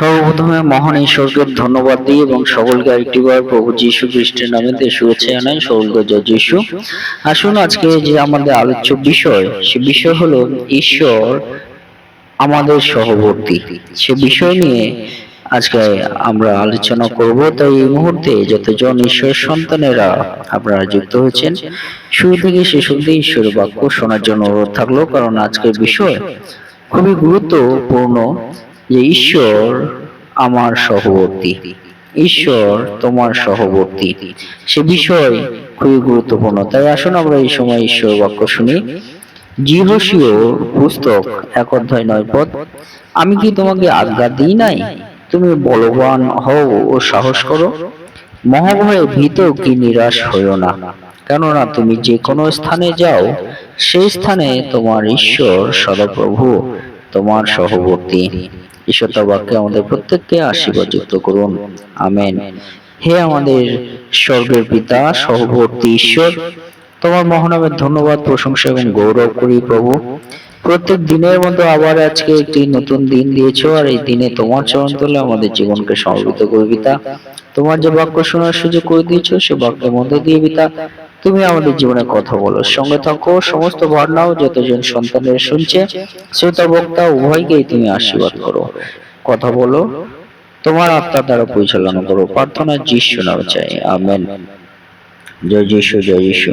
সর্বপ্রথমে মহান ঈশ্বরকে ধন্যবাদ দিই এবং সকলকে আরেকটিবার প্রভু যীশু খ্রিস্টের নামে শুভেচ্ছা জানাই, সকলকে জয় যীশু। আসুন আজকে যে আমাদের আলোচ্য বিষয়, সে বিষয় হলো ঈশ্বর আমাদের সহবর্তী। সে বিষয় নিয়ে আজকে আমরা আলোচনা করব, তাই এই মুহূর্তে যতজন ঈশ্বরের সন্তানেরা আপনারা যুক্ত হয়েছেন, শুরু থেকে শেষ অব্দি ঈশ্বরের বাক্য শোনার জন্য অনুরোধ থাকল, কারণ আজকের বিষয় খুবই গুরুত্বপূর্ণ। যে ঈশ্বর আমার সহবর্তী। ঈশ্বর তোমার সহবর্তী। সে বিষয় খুবই গুরুত্বপূর্ণ। তাই আসুন আমরা এই সময় ঈশ্বর বাক্য শুনি। জিহসীয় পুস্তক এক অধ্যায় নয় পদ। আমি কি তোমাকে আজ্ঞা দিই নাই? তুমি বলবান হও ও সাহস করো। মহাভয়ে ভীত কি নিরাশ হইও না। কেননা তুমি যে কোনো স্থানে যাও, সেই স্থানে তোমার ঈশ্বর সদাপ্রভু তোমার সহবর্তী। ঈশ্বর তার বাক্যে আমাদের প্রত্যেককে আশীর্বাদ যুক্ত করুন। আমেন। হে আমাদের স্বর্গের পিতা, সহবর্তী ঈশ্বর, তোমার মহানামের ধন্যবাদ, প্রশংসা এবং গৌরব করি প্রভু। প্রত্যেক দিনের মতো আবার আজকে একটি নতুন দিন দিয়েছ, আর এই দিনে তোমার চরণ তলে আমাদের জীবনকে সমর্পিত করবে পিতা। তোমার যে বাক্য শোনার সুযোগ করে দিয়েছ, সে বাক্যের মধ্যে দিয়ে পিতা। তুমি আমাদের জীবনে কথা বলো সঙ্গে থাকো সমস্ত ভাবনাও যতজন সন্তানের শুনছে শ্রোতা বক্তা উভয়কেই তুমি আশীর্বাদ করো। কথা বলো তোমার আত্মা দ্বারা পরিচালনা করো প্রার্থনা যিশু নামে চাই আমেন। জয় যিশু জয় যিশু।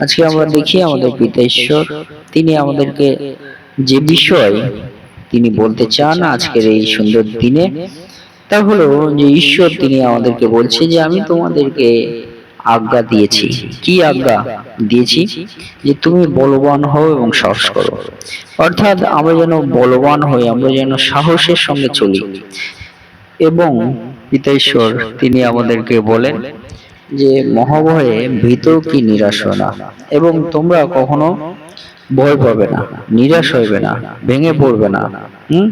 আজকে আমরা দেখি আমাদের পিতা ঈশ্বর তিনি আমাদেরকে যে বিষয় তিনি বলতে চান আজকের এই সুন্দর দিনে তা হলো যে ঈশ্বর তিনি আমাদেরকে বলছে যে আমি তোমাদেরকে আজ্ঞা দিয়েছি। কি আজ্ঞা দিয়েছি? যে তুমি বলবান হও এবং সাহস করো। অর্থাৎ আমরা যেন বলবান হই, আমরা যেন সাহসের সঙ্গে চলি। এবং পিতা ঈশ্বর তিনি আমাদেরকে বলেন যে, মহাভয়ে ভীত কি নিরাশ হয় না, এবং তোমরা কখনো ভয় পাবে না, নিরাশ হইবে না, ভেঙে পড়বে না, হুম?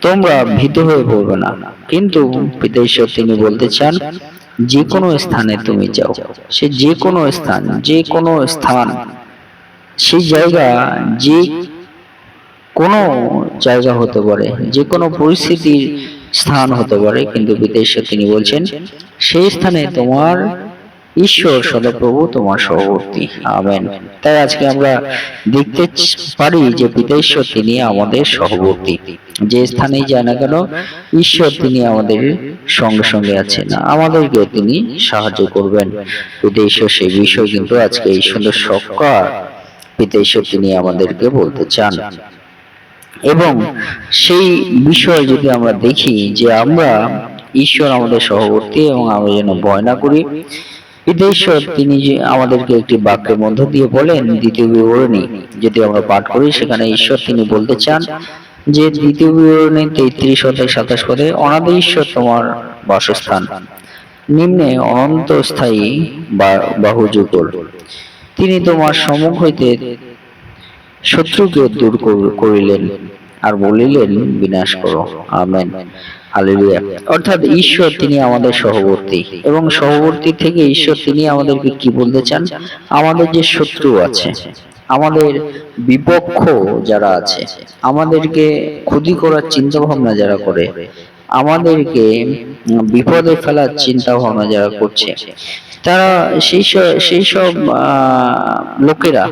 তোমরা ভীত হয়ে পড়বে না। কিন্তু পিতা ঈশ্বর তিনি বলতে চান যে কোনো স্থানে তুমি যাও। সে যে কোনো স্থান যে কোনো স্থান, সে জায়গা যে কোনো জায়গা হতে পারে যে কোনো পরিস্থিতির স্থান হতে পারে, কিন্তু বিদেশে তিনি বলছেন, সেই স্থানে তোমার ঈশ্বর সদাপ্রভু তোমার সহবর্তী আমেন। তাই আজকে আমরা দেখতে পারি যে পিতা ঈশ্বর তিনি আমাদের সহবর্তী যে স্থানে যায় না কেন ঈশ্বর তিনি আমাদের সঙ্গে সঙ্গে আছেন। আমাদেরকে তিনি সাহায্য করবেন। পিতা ঈশ্বর সেই বিষয় কিন্তু আজকে এই সুন্দর সৎকার পিতা ঈশ্বর তিনি আমাদেরকে বলতে চান। এবং সেই বিষয় যদি আমরা দেখি যে আমরা ঈশ্বর আমাদের সহবর্তী এবং আমরা যেন ভয় না করি বিদেশ্বর তিনি যে আমাদেরকে একটি বাক্যের মধ্য দিয়ে বলেন, দ্বিতীয় বিবরণী যদি আমরা পাঠ করি, সেখানে ঈশ্বর তিনি বলতে চান যে দ্বিতীয় বিবরণী তেত্রিশ অধ্যায় সাতাশ পদে, অনাদি ঈশ্বর তোমার বাসস্থান। নিম্নে অনন্ত স্থায়ী বাহুযুগল। তিনি তোমার সম্মুখ হইতে শত্রুকে দূর কর- করিলেন আর বলিলেন, বিনাশ করো। আমেন। হালেলুয়া। অর্থাৎ ঈশ্বর তিনি আমাদের সহবর্তী। এবং সহবর্তী থেকে ঈশ্বর তিনি আমাদেরকে কি বলতে চান? আমাদের যে শত্রু আছে আমাদের বিপক্ষ যারা আছে আমাদেরকে ক্ষতি করার চিন্তা ভাবনা যারা করে আমাদেরকে বিপদে ফেলার চিন্তা ভাবনা যারা করছে। তারা সেই সব সেই সব আহ, লোকেরা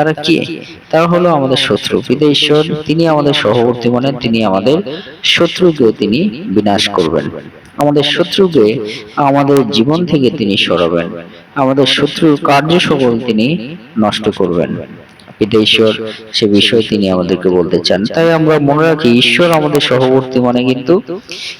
তারা কি? তারা হলো আমাদের শত্রু পিতা ঈশ্বর তিনি আমাদের সহবর্তী মানে তিনি আমাদের শত্রুকে তিনি বিনাশ করবেন। আমাদের শত্রুকে আমাদের জীবন থেকে তিনি সরাবেন। আমাদের শত্রুর কার্য সকল তিনি নষ্ট করবেন। পিতা ঈশ্বর সে বিষয়ে তিনি আমাদেরকে বলতে চান। তাই আমরা মনে রাখি ঈশ্বর আমাদের সহবর্তী মানে কিন্তু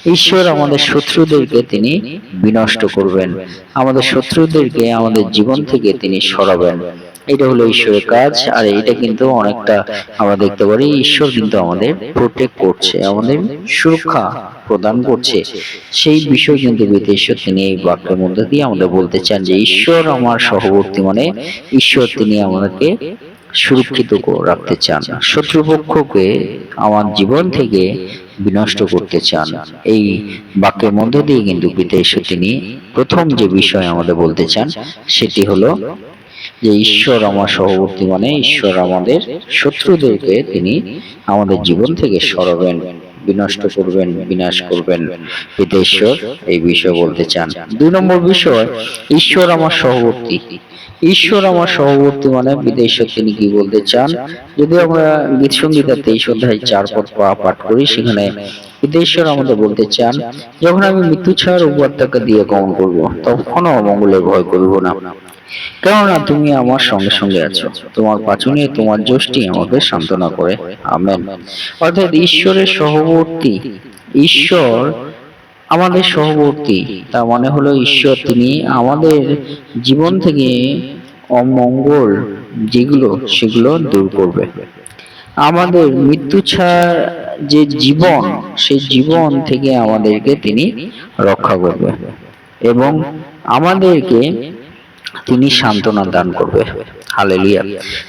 ঈশ্বর আমাদের শত্রুদেরকে তিনি বিনষ্ট করবেন। আমাদের শত্রুদেরকে আমাদের জীবন থেকে তিনি সরাবেন। এটা হলো ঈশ্বরের কাজ, আর এটা কিন্তু অনেকটা আমরা দেখতে পারি ঈশ্বর কিন্তু আমাদের প্রোটেক্ট করছে, আমাদের সুরক্ষা প্রদান করছে। সেই বিষয় কিন্তু ঈশ্বর তিনি এই বাক্যের মধ্যে দিয়ে আমাদের বলতে চান যে, ঈশ্বর আমার সহবর্তী মানে ঈশ্বর তিনি আমাদেরকে সুরক্ষিত রাখতে চান, শত্রুপক্ষকে আমার জীবন থেকে বিনষ্ট করতে চান। এই বাক্যের মধ্য দিয়ে কিন্তু পিতা তিনি প্রথম যে বিষয় আমাদের বলতে চান, সেটি হলো যে ঈশ্বর আমার সহবর্তী মানে ঈশ্বর আমাদের শত্রুদেরকে তিনি আমাদের জীবন থেকে সরাবেন, বিনষ্ট করবেন, বিনাশ করবেন। পিতা ঈশ্বর এই বিষয় বলতে চান। দুই নম্বর বিষয়, ঈশ্বর আমার সহবর্তী। ঈশ্বর আমার সহবর্তী মানে পিতা ঈশ্বর তিনি কি বলতে চান? যদি আমরা গীত সঙ্গীতা তেইশ অধ্যায় চার পদ পাঠ করি, সেখানে পিতা ঈশ্বর আমাদের বলতে চান, যখন আমি মৃত্যু ছাড় উপত্যকা দিয়ে গমন করব, তখনও অমঙ্গলের ভয় করব না। কেননা তুমি আমার সঙ্গে সঙ্গে আছো। তোমার পাচনে তোমার যষ্টি আমাকে সান্ত্বনা করে। আমেন। অর্থাৎ ঈশ্বরের সহবর্তী। ঈশ্বর আমাদের সহবর্তী। তার মানে হলো ঈশ্বর। তিনি আমাদের জীবন থেকে অমঙ্গল যেগুলো সেগুলো দূর করবে। আমাদের মৃত্যু ছাড় যে জীবন সেই জীবন থেকে আমাদেরকে তিনি রক্ষা করবে। এবং আমাদেরকে তিনি সান্ত্বনা দান করবে। হালেলুয়া।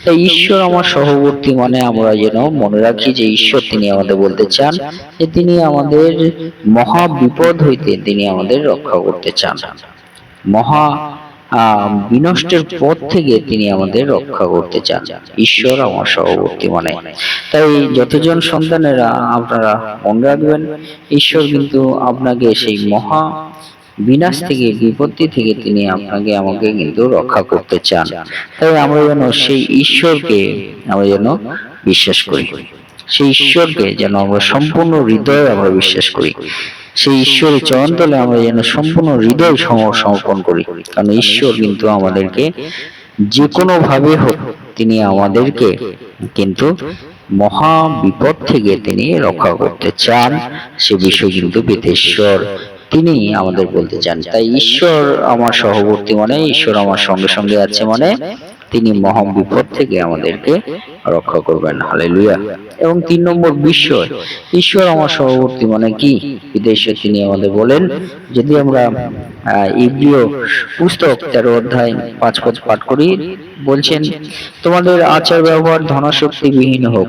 তাই ঈশ্বর আমার সহবর্তী মানে আমরা যেন মনে রাখি যে ঈশ্বর তিনি আমাদের বলতে চান, যে তিনি আমাদের মহা বিপদ হইতে তিনি আমাদের রক্ষা করতে চান। মহা বিনষ্টের পথ থেকে তিনি আমাদের রক্ষা করতে চান। ঈশ্বর আমার সহবর্তী মানে। তাই যতজন সন্তানেরা আপনারা মনে রাখবেন, ঈশ্বর কিন্তু আপনাকে সেই মহা বিনাশ থেকে, বিপত্তি থেকে তিনি আপনাকে, আমাকে কিন্তু রক্ষা করতে চান। তাই আমরা যেন সেই ঈশ্বরকে, আমরা যেন বিশ্বাস করি। সেই ঈশ্বরকে যেন আমরা সম্পূর্ণ হৃদয়ে আমরা বিশ্বাস করি। সেই ঈশ্বরের চরণতলে আমরা যেন সম্পূর্ণ হৃদয় সমর্পণ করি। কারণ ঈশ্বর কিন্তু আমাদেরকে যে কোনো ভাবে হোক, তিনি আমাদেরকে কিন্তু মহা বিপদ থেকে তিনি রক্ষা করতে চান। সে বিষয় কিন্তু পিতেশ্বর তিনি আমাদের বলতে চান তাই ঈশ্বর আমার সহবর্তী মানে ঈশ্বর আমার সঙ্গে সঙ্গে আছে মানে তিনি মহা বিপদ থেকে আমাদেরকে রক্ষা করবেন হালেলুয়া। এবং তিন নম্বর বিষয় ঈশ্বর আমার সহবর্তী মানে কি? বিদেশে তিনি আমাদের বলেন যদি আমরা ইব্রিয় পুস্তক তেরো অধ্যায় পাঁচ পদ পাঠ করি বলছেন তোমাদের আচার ব্যবহার ধনাশক্তি বিহীন হোক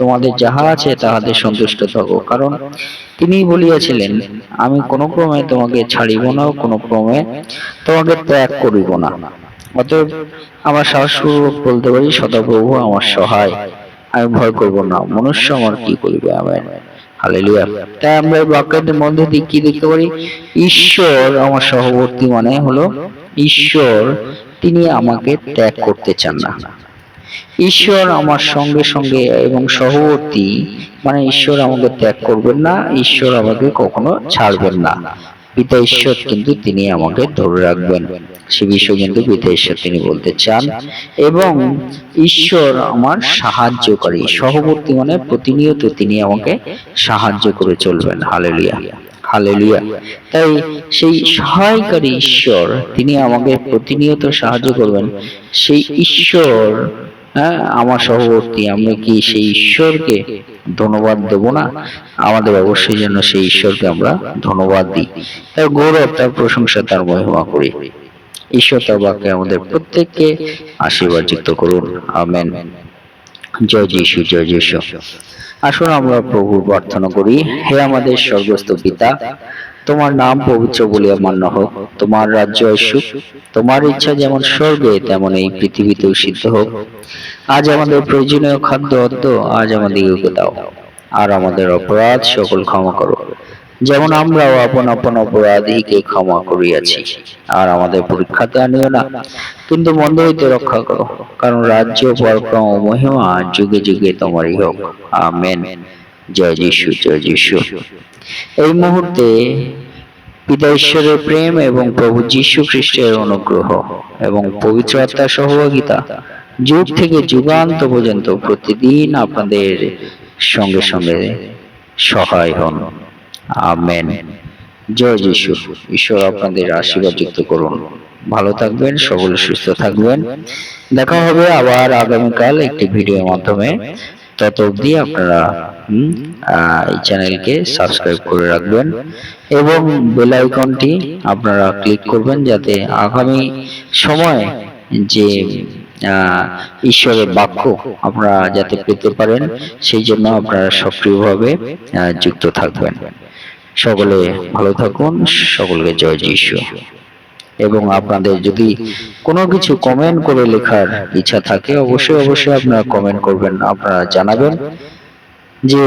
তোমাদের যাহা আছে তাহাদের সন্তুষ্ট থাকো, কারণ তিনি বলিয়াছিলেন, আমি কোনো ক্রমে তোমাকে ছাড়িব না কোনো ক্রমে তোমাকে ত্যাগ করিব না। অতএব আমার সাহসপূর্বক বলতে পারি, সদাপ্রভু আমার সহায়। আমি ভয় করব না। মনুষ্য আমার কি করিবে আমেন হালেলুয়া। তাই আমরা বাক্যের মধ্যে দিয়ে কি দেখতে পারি? ঈশ্বর আমার সহবর্তী মানে হলো, ঈশ্বর, তিনি আমাকে ত্যাগ করতে চান না। ঈশ্বর আমার সঙ্গে সঙ্গে এবং সহবর্তী। মানে ঈশ্বর আমাকে ত্যাগ করবেন না ঈশ্বর আমাকে কখনো ছাড়বেন না। পিতা ঈশ্বর কিন্তু তিনি আমাকে ধরে রাখবেন। সে বিষয়ে কিন্তু পিতা ঈশ্বর তিনি বলতে চান এবং ঈশ্বর আমার সাহায্যকারী সহবর্তী মানে প্রতিনিয়ত তিনি আমাকে সাহায্য করে চলবেন। হালেলুয়া। হালেলুয়া। তাই সেই সহায়কারী ঈশ্বর তিনি আমাকে প্রতিনিয়ত সাহায্য করবেন। সেই ঈশ্বর হ্যাঁ আমার সহবর্তী আমরা কি সেই ঈশ্বরকে ধন্যবাদ দেব না? আমাদের অবশ্যই যেন সেই ঈশ্বরকে আমরা ধন্যবাদ দিই। তার গৌরব তার প্রশংসা তার মহিমা করি। ঈশ্বর তার বাক্যে আমাদের প্রত্যেককে আশীর্বাদ যুক্ত করুন। আমেন। জয় যিশু জয় যিশু। আসুন আমরা প্রভুর প্রার্থনা করি। হে আমাদের স্বর্গস্থ পিতা তোমার নাম পবিত্র বলিয়া মান্য হোক তোমার রাজ্য আসুক তোমার ইচ্ছা যেমন স্বর্গে তেমন এই পৃথিবীতেও সিদ্ধ হোক। আজ আমাদের প্রয়োজনীয় খাদ্য অদ্য, আজ আমাদিগকে দাও। আর আমাদের অপরাধ সকল ক্ষমা করো। যেমন আমরাও আপন আপন অপরাধীকে ক্ষমা করিয়াছি, আর আমাদের পরীক্ষাতে আনিও না। কিন্তু মন্দ হইতে রক্ষা করো, কারণ রাজ্য, পরক্রম মহিমা যুগে যুগে তোমারই হোক। আমেন। জয় যিশু জয় যিশু। এই মুহূর্তে পিতা ঈশ্বরের প্রেম এবং প্রভু যীশু খ্রিস্টের অনুগ্রহ এবং পবিত্র আত্মার সহভাগিতা যুগ থেকে যুগান্ত পর্যন্ত প্রতিদিন আপনাদের সঙ্গে সঙ্গে সহায় হন। আমেন। জয় যিশু। ঈশ্বর আপনাদের আশীর্বাদ যুক্ত করুন। ভালো থাকবেন, সকলে সুস্থ থাকবেন। দেখা হবে আবার আগামীকাল একটি ভিডিওর মাধ্যমে। তত অবধি আপনারা এই চ্যানেলকে সাবস্ক্রাইব করে রাখবেন এবং বেল আইকনটি আপনারা ক্লিক করবেন যাতে আগামী সময়ে যে ঈশ্বরের বাক্য আপনারা যাতে পেতে পারেন, সেই জন্য আপনারা সক্রিয়ভাবে যুক্ত থাকবেন। সকলে ভালো থাকুন, সকলকে জয় যিশু। এবং আপনাদের যদি কোনো কিছু কমেন্ট করে লেখার ইচ্ছা থাকে, অবশ্যই অবশ্যই আপনারা কমেন্ট করবেন। আপনারা জানাবেন যে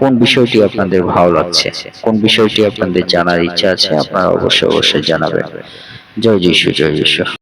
কোন বিষয়টি আপনাদের ভালো লাগছে, কোন বিষয়টি আপনাদের জানার ইচ্ছা আছে, আপনারা অবশ্যই অবশ্যই জানাবেন। জয় যিশু জয় যিশু।